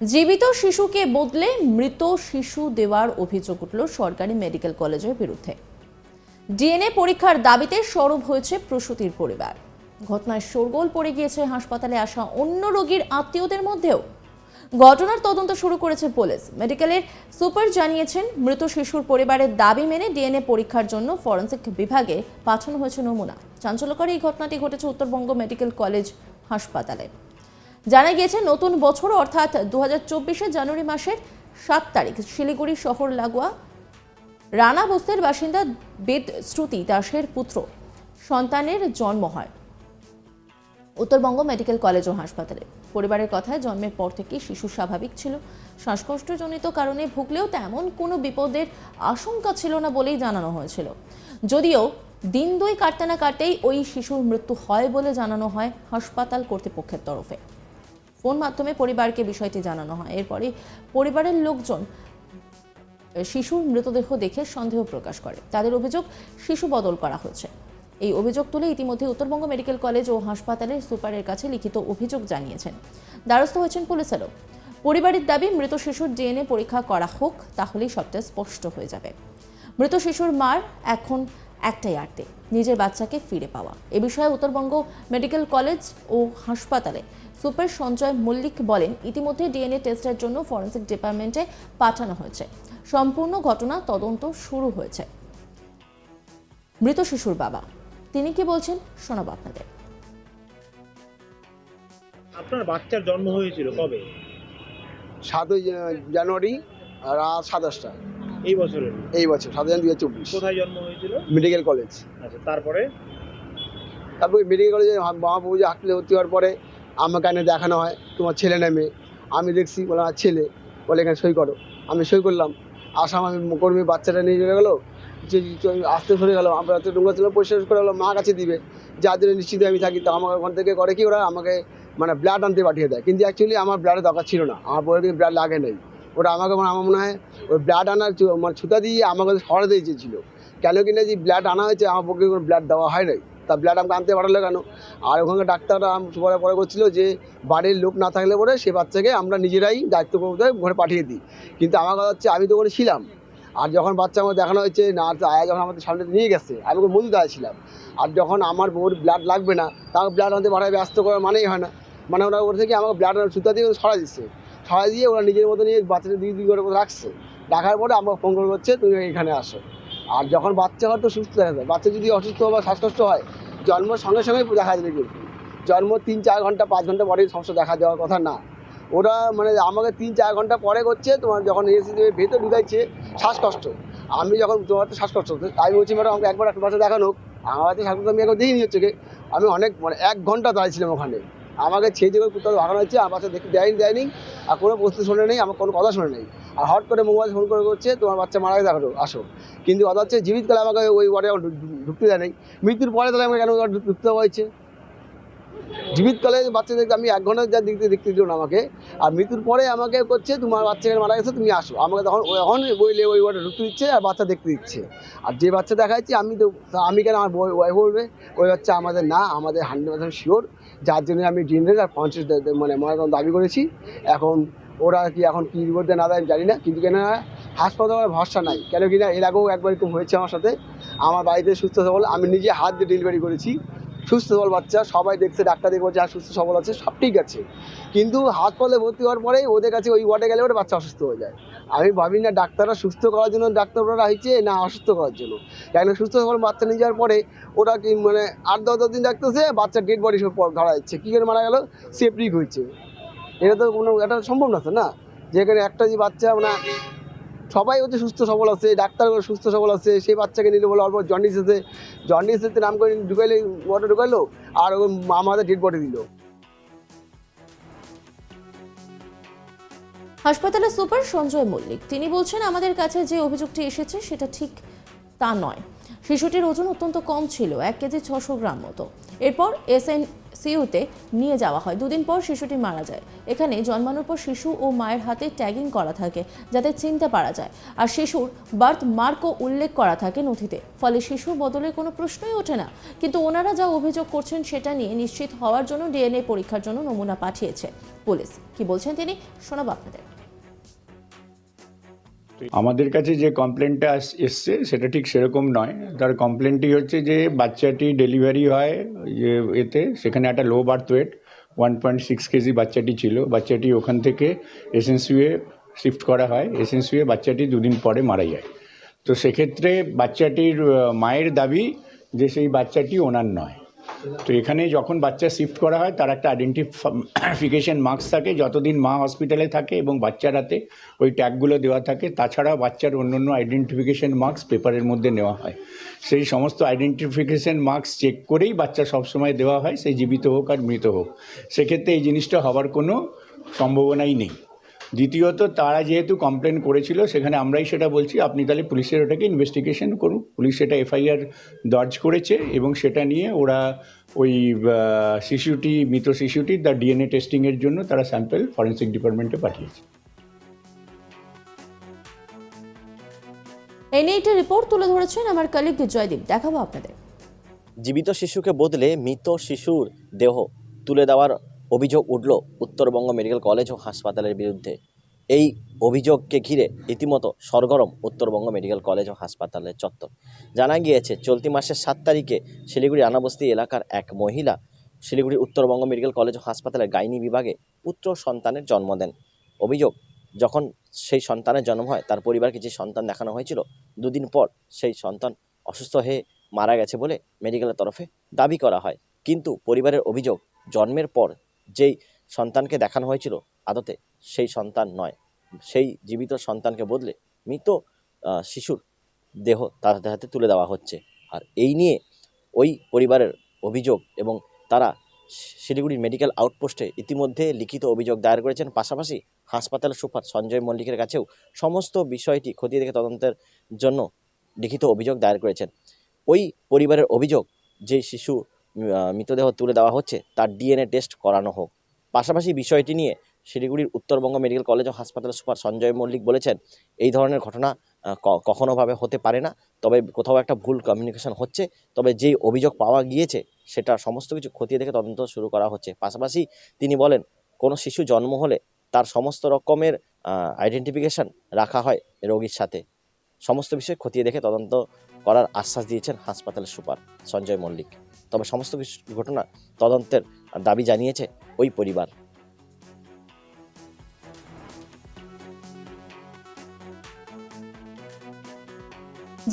জীবিত শিশুকে বদলে মৃত শিশু দেওয়ার অভিযোগ উঠল সরকারি মেডিকেল কলেজের বিরুদ্ধে। ডিএনএ পরীক্ষার দাবিতে সরব হয়েছে প্রসূতির পরিবার। ঘটনায় শোরগোল পড়ে গিয়েছে হাসপাতালে আসা অন্য রোগীর আত্মীয়দের মধ্যেও। ঘটনার তদন্ত শুরু করেছে পুলিশ। মেডিকেলের সুপার জানিয়েছেন, মৃত শিশুর পরিবারের দাবি মেনে ডিএনএ পরীক্ষার জন্য ফরেনসিক বিভাগে পাঠানো হয়েছে নমুনা। চাঞ্চল্যকর এই ঘটনাটি ঘটেছে উত্তরবঙ্গ মেডিকেল কলেজ হাসপাতালে। জানা গিয়েছে, নতুন বছর অর্থাৎ দু হাজার জানুয়ারি মাসের সাত তারিখ শিলিগুড়ি শহর লাগোয়া রানা বস্তির বাসিন্দা বেদ শ্রুতি দাসের পুত্র সন্তানের জন্ম হয় উত্তরবঙ্গ মেডিকেল কলেজ ও হাসপাতালে। পরিবারের কথায় জন্মের পর থেকে শিশু স্বাভাবিক ছিল। শ্বাসকষ্টজনিত কারণে ভুগলেও তেমন কোনো বিপদের আশঙ্কা ছিল না বলেই জানানো হয়েছিল। যদিও দিন দুই কাটতে না কাটতেই ওই শিশুর মৃত্যু হয় বলে জানানো হয় হাসপাতাল কর্তৃপক্ষের তরফে। ফোন মাধ্যমে পরিবারকে বিষয়টি জানানো হয়। এরপরে পরিবারের লোকজন শিশুর মৃতদেহ দেখে সন্দেহ প্রকাশ করে। তাদের অভিযোগ, শিশু বদল করা হয়েছে। এই অভিযোগ তুলে ইতিমধ্যে উত্তরবঙ্গ মেডিকেল কলেজ ও হাসপাতালের সুপারের কাছে লিখিত অভিযোগ জানিয়েছেন। দ্বারস্থ হয়েছেন পুলিশেরও। পরিবারের দাবি, মৃত শিশুর ডিএনএ পরীক্ষা করা হোক, তাহলেই সবটা স্পষ্ট হয়ে যাবে। মৃত শিশুর মার এখন একটাই আর্তে নিজের বাচ্চাকে ফিরে পাওয়া। এ বিষয়ে উত্তরবঙ্গ মেডিকেল কলেজ ও হাসপাতালে সুপার সঞ্জয় মল্লিক বলেন ইতিমধ্যে ডিএনএ টেস্টের জন্য ফরেনসিক ডিপার্টমেন্টে পাঠানো হয়েছে। সম্পূর্ণ ঘটনা তদন্ত শুরু হয়েছে। মৃত শিশুর বাবা। তিনি কি বলছেন শোনাবো আপনাদের। আপনার বাচ্চার জন্ম হয়েছিল কবে? সাতই জানুয়ারি রাত সাতাশটা। এই বছরের? এই বছর সাত জানুয়ারি দু হাজার চব্বিশ। কোথায় জন্ম হয়েছিল? Medical college. আচ্ছা তারপরে? তারপরে মেডিকেল কলেজে মহাপ্রভু হাসপাতালে ভর্তি হওয়ার পরে আমাকে এনে দেখানো হয়, তোমার ছেলে নেমে আমি দেখছি, বলে আমার ছেলে? বলে, এখানে সই করো। আমি সই করলাম। আসাম আমি কর্মী বাচ্চাটা নিয়ে চলে গেলো। যে আসতে সরে গেলো। আমরা তো ডুঙ্গা ছিল, পরিষ্কার করে গেলো। মা কাছে দিবে। যার জন্য নিশ্চিত আমি থাকি। তো আমার ওখান থেকে করে কি? ওরা আমাকে মানে ব্লাড আনতে পাঠিয়ে দেয়। কিন্তু অ্যাকচুয়ালি আমার ব্লাডের দরকার ছিল না। আমার বউয়ের কিন্তু ব্লাড লাগে নেই। ওরা আমাকে মানে আমার মনে হয়, ওই ব্লাড আনার মানে ছুতা দিয়ে আমাকে সরাতে চেয়েছিল। কেন কিনা যে ব্লাড আনা হয়েছে, আমার পক্ষে কোনো ব্লাড দেওয়া হয় নাই। তা ব্লাড আমাকে আনতে পাঠালো কেন? আর ওখানে ডাক্তাররা পরে পরে করছিল যে, বাড়ির লোক না থাকলে পরে সে বাচ্চাকে আমরা নিজেরাই দায়িত্ব করতে ঘরে পাঠিয়ে দিই। কিন্তু আমার কথা হচ্ছে, আমি তো ওখানে ছিলাম। আর যখন বাচ্চা আমার দেখানো হচ্ছে নার্স আয়া যখন আমাদের সামনে নিয়ে গেছে, আমি ওকে মজুদ ছিলাম আর যখন আমার বউর ব্লাড লাগবে না, তাকে ব্লাড আনতে পাঠায় ব্যস্ত করার মানেই হয় না। মানে ওরা ওর থেকে আমাকে ব্লাড সুতা দিয়ে সরা দিচ্ছে। সরা দিয়ে ওরা নিজের মতো নিয়ে বাচ্চাটা দুই দুই করে রাখছে। রাখার পরে আমাকে ফোন করে করছে তুমি এখানে আসো। আর যখন বাচ্চা হয় তো সুস্থ দেখা যায়। বাচ্চা যদি অসুস্থ বা শ্বাসকষ্ট হয় জন্মের সঙ্গে সঙ্গে দেখা যাবে কিন্তু। জন্ম তিন চার ঘণ্টা, পাঁচ ঘণ্টা পরে সমস্যা দেখা যাওয়ার কথা না। ওরা মানে আমাকে তিন চার ঘণ্টা পরে করছে, তোমার যখন এসে ভেতর ঢুকাইছে, শ্বাসকষ্ট। আমি যখন তোমার তো শ্বাসকষ্ট হচ্ছে আমি বলছি, ম্যাডাম, আমাকে একবার একটা বাচ্চা দেখানো আমার তো শ্বাসকষ্ট আমি একবার দেখিনি হচ্ছে আমি অনেক মানে এক ঘণ্টা দাঁড়িয়েছিলাম ওখানে। আমাকে ছেড়ে দিয়ে কোথাও ভাগানো হচ্ছে আমার দেখতে দেয়নি দেয়নি। আর কোনো প্রস্তুতি শোনে নেই, আমার কোনো কথা শোনে নেই। আর হট করে মোবাইল ফোন করে করছে তোমার বাচ্চা মারা গেছে দেখো আসো। কিন্তু কথা হচ্ছে জীবিতকালে আমাকে ওই ওয়ার্ডে ঢুকতে দেয় নেই। মৃত্যুর পরে তাহলে আমাকে কেন ঢুকতে হয়েছে? জীবিতকালে বাচ্চাদেরকে আমি এক ঘণ্টা যা দেখতে দেখতে দিল আমাকে। আর মৃত্যুর পরে আমাকে করছে, তোমার বাচ্চা এখানে মারা গেছে, তুমি আসো। আমাকে তখন এখন বইলে ওই ওয়ার্ডে ঢুকতে দিচ্ছে আর বাচ্চা দেখতে দিচ্ছে। আর যে বাচ্চা দেখাচ্ছি আমি তো আমি কেন আমার ওয়াইফ বলবে? ওই বাচ্চা আমাদের না, আমাদের হান্ড্রেড পার্সেন্ট শিওর যার জন্য আমি ডিএনএ আর পঞ্চাশ মানে মনে দাবি করেছি। এখন ওরা কি এখন কী রিপোর্ট না দেয় আমি জানি না, কিন্তু কেন হাসপাতালে ভরসা নাই। কেন কি না এর আগেও একবার এরকম হয়েছে আমার সাথে। আমার বাড়িতে সুস্থ সবল, আমি নিজে হাত দিয়ে ডেলিভারি করেছি। সুস্থ সবল বাচ্চা, সবাই দেখছে, ডাক্তার দেখে বলছে হ্যাঁ সুস্থ, সবল আছে, সব ঠিক আছে। কিন্তু হাসপাতালে ভর্তি হওয়ার পরেই ওদের কাছে ওই ওয়ার্ডে গেলে ওরা বাচ্চা অসুস্থ হয়ে যায়। আমি ভাবি না, ডাক্তাররা সুস্থ করার জন্য ডাক্তাররা হয়েছে, না অসুস্থ করার জন্য। কেন সুস্থ সবল বাচ্চা নিয়ে যাওয়ার পরে ওরা কি মানে আট দশ দশ দিন রাখতেছে বাচ্চার ডেড বডি সব ধরা যাচ্ছে। কী করে মারা গেল? সেপ্রিক হয়েছে। এটা তো কোনো, এটা সম্ভব না স্যার না? যেখানে একটা যে বাচ্চা মানে সবাই হচ্ছে সুস্থ সবল আছে, ডাক্তারগুলো সুস্থ সবল আছে, সেই বাচ্চাকে নিলে বলে অল্প জন্ডিস আছে। জন্ডিস এতে নাম করে ঢুকাইলে ওয়াটার ঢুকাইলো, আর ওই মামাদের ডেড বডি দিল। হাসপাতালের সুপার সঞ্জয় মল্লিক, তিনি বলছেন, আমাদের কাছে যে অভিযোগটি এসেছে, সেটা ঠিক তা নয়। শিশুটির ওজন অত্যন্ত কম ছিল, এক কেজি ছশো গ্রাম মতো। এরপর এসএন সিইউতে নিয়ে যাওয়া হয়। দুদিন পর শিশুটি মারা যায়। এখানে জন্মানোর পর শিশু ও মায়ের হাতে ট্যাগিং করা থাকে যাতে চিনতে পারা যায়। আর শিশুর বার্থ মার্কও উল্লেখ করা থাকে নথিতে। ফলে শিশুর বদলে কোনো প্রশ্নই ওঠে না। কিন্তু ওনারা যা অভিযোগ করছেন সেটা নিয়ে নিশ্চিত হওয়ার জন্য ডিএনএ পরীক্ষার জন্য নমুনা পাঠিয়েছে। পুলিশ। কি বলছেন তিনি? শোনাবো আপনাদের। আমাদের কাছে যে কমপ্লেনটা এসছে, সেটা ঠিক সেরকম নয়। তার কমপ্লেনটি হচ্ছে যে, বাচ্চাটি ডেলিভারি হয়, যে এতে, সেখানে একটা low birth weight one point six kg বাচ্চাটি ছিল। বাচ্চাটি ওখান থেকে এসএনসিউয়ে শিফট করা হয়। এসএনসিউয়ে বাচ্চাটি দুদিন পরে মারা যায়। তো সেক্ষেত্রে বাচ্চাটির মায়ের দাবি যে, সেই বাচ্চাটি ওনার নয়। তো এখানে যখন বাচ্চা শিফট করা হয়, তার একটা আইডেন্টিফিকেশন মার্কস থাকে। যতদিন মা হসপিটালে থাকে এবং বাচ্চার হাতে ওই ট্যাগগুলো দেওয়া থাকে, তাছাড়াও বাচ্চার অন্য অন্য আইডেন্টিফিকেশন মার্কস পেপারের মধ্যে নেওয়া হয়। সেই সমস্ত আইডেন্টিফিকেশন মার্কস চেক করেই বাচ্চা সবসময় দেওয়া হয় সেই জীবিত হোক আর মৃত হোক। সেক্ষেত্রে এই জিনিসটা হওয়ার কোনো সম্ভাবনাই নেই। দ্বিতীয়ত তারা যেহেতু কমপ্লেন করেছিল সেখানে আমরাই সেটা বলছি আপনি তাহলে পুলিশের ওটাকে ইনভেস্টিগেশন করুন। পুলিশ সেটা এফআইআর দর্জ করেছে এবং সেটা নিয়ে ওরা ওই শিশুটি মৃত শিশুটি তার ডিএনএ টেস্টিংয়ের জন্য তারা স্যাম্পল ফরেন্সিক ডিপার্টমেন্টে পাঠিয়েছে। এই নিয়ে একটি রিপোর্ট তুলে ধরেছেন আমার কলিগ জয়দীপ। দেখাবো আপনাদের। জীবিত শিশুকে বদলে মৃত শিশুর দেহ তুলে দেওয়ার অভিযোগ উঠল উত্তরবঙ্গ মেডিকেল কলেজ ও হাসপাতালের বিরুদ্ধে। এই অভিযোগকে ঘিরে রীতিমতো সরগরম উত্তরবঙ্গ মেডিকেল কলেজ ও হাসপাতালের চত্বর। জানা গিয়েছে, চলতি মাসের সাত তারিখে শিলিগুড়ি আনাবস্তি এলাকার এক মহিলা শিলিগুড়ি উত্তরবঙ্গ মেডিকেল কলেজ ও হাসপাতালের গাইনি বিভাগে পুত্র সন্তানের জন্ম দেন। অভিযোগ, যখন সেই সন্তানের জন্ম হয়, তার পরিবারকে যে সন্তান দেখানো হয়েছিল। দুদিন পর সেই সন্তান অসুস্থ হয়ে মারা গেছে বলে মেডিকেলের তরফে দাবি করা হয়। কিন্তু পরিবারের অভিযোগ, জন্মের পর যেই সন্তানকে দেখানো হয়েছিল আদতে, সেই সন্তান নয়। সেই জীবিত সন্তানকে বদলে মৃত শিশুর দেহ তাদের হাতে তুলে দেওয়া হচ্ছে। আর এই নিয়ে ওই পরিবারের অভিযোগ এবং তারা শি- শিলিগুড়ির মেডিকেল আউটপোস্টে ইতিমধ্যে লিখিত অভিযোগ দায়ের করেছেন। পাশাপাশি হাসপাতাল সুপার সঞ্জয় মল্লিকের কাছেও সমস্ত বিষয়টি খতিয়ে দেখে তদন্তের জন্য লিখিত অভিযোগ দায়ের করেছেন। ওই পরিবারের অভিযোগ, যে শিশু মৃতদেহ তুলে দেওয়া হচ্ছে, তার ডিএনএ টেস্ট করানো হোক। পাশাপাশি বিষয়টি নিয়ে শিলিগুড়ির উত্তরবঙ্গ মেডিকেল কলেজ ও হাসপাতালের সুপার সঞ্জয় মল্লিক বলেছেন, এই ধরনের ঘটনা কখনোভাবে হতে পারে না, তবে কোথাও একটা ভুল কমিউনিকেশন হচ্ছে, তবে যেই অভিযোগ পাওয়া গিয়েছে, সেটা সমস্ত কিছু খতিয়ে দেখে তদন্ত শুরু করা হচ্ছে। পাশাপাশি তিনি বলেন, কোনো শিশু জন্ম হলে তার সমস্ত রকমের আইডেন্টিফিকেশন রাখা হয় রোগীর সাথে। সমস্ত বিষয় খতিয়ে দেখে তদন্ত করার আশ্বাস দিয়েছেন হাসপাতালের সুপার সঞ্জয় মল্লিক। তবে সমস্ত কিছু ঘটনা তদন্তের দাবি জানিয়েছে ওই পরিবার।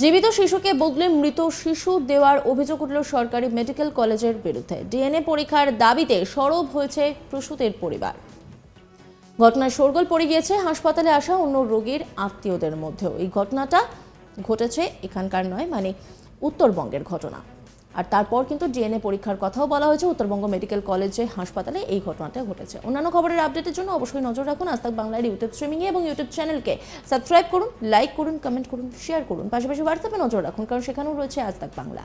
জীবিত শিশুকে বদলে মৃত শিশু দেওয়ার অভিযোগ উঠল সরকারি মেডিকেল কলেজের বিরুদ্ধে। ডিএনএ পরীক্ষার দাবিতে সরব হয়েছে প্রসূতের পরিবার। ঘটনায় শোরগোল পড়ে গিয়েছে হাসপাতালে আসা অন্য রোগীর আত্মীয়দের মধ্যেও। এই ঘটনাটা ঘটেছে এখানকার নয় মানে উত্তরবঙ্গের ঘটনা। আর তারপর কিন্তু ডিএনএ পরীক্ষার কথাও বলা হয়েছে। উত্তরবঙ্গ মেডিকেল কলেজে হাসপাতালে এই ঘটনাটা ঘটেছে। অন্যান্য খবরের আপডেটের জন্য অবশ্যই নজর রাখুন আজ তাক বাংলার ইউটিউব স্ট্রিমিংয়ে এবং ইউটিউব চ্যানেলকে সাবস্ক্রাইব করুন লাইক করুন কমেন্ট করুন শেয়ার করুন। পাশাপাশি হোয়াটসঅ্যাপে নজর রাখুন, কারণ সেখানেও রয়েছে আজ তাক বাংলা।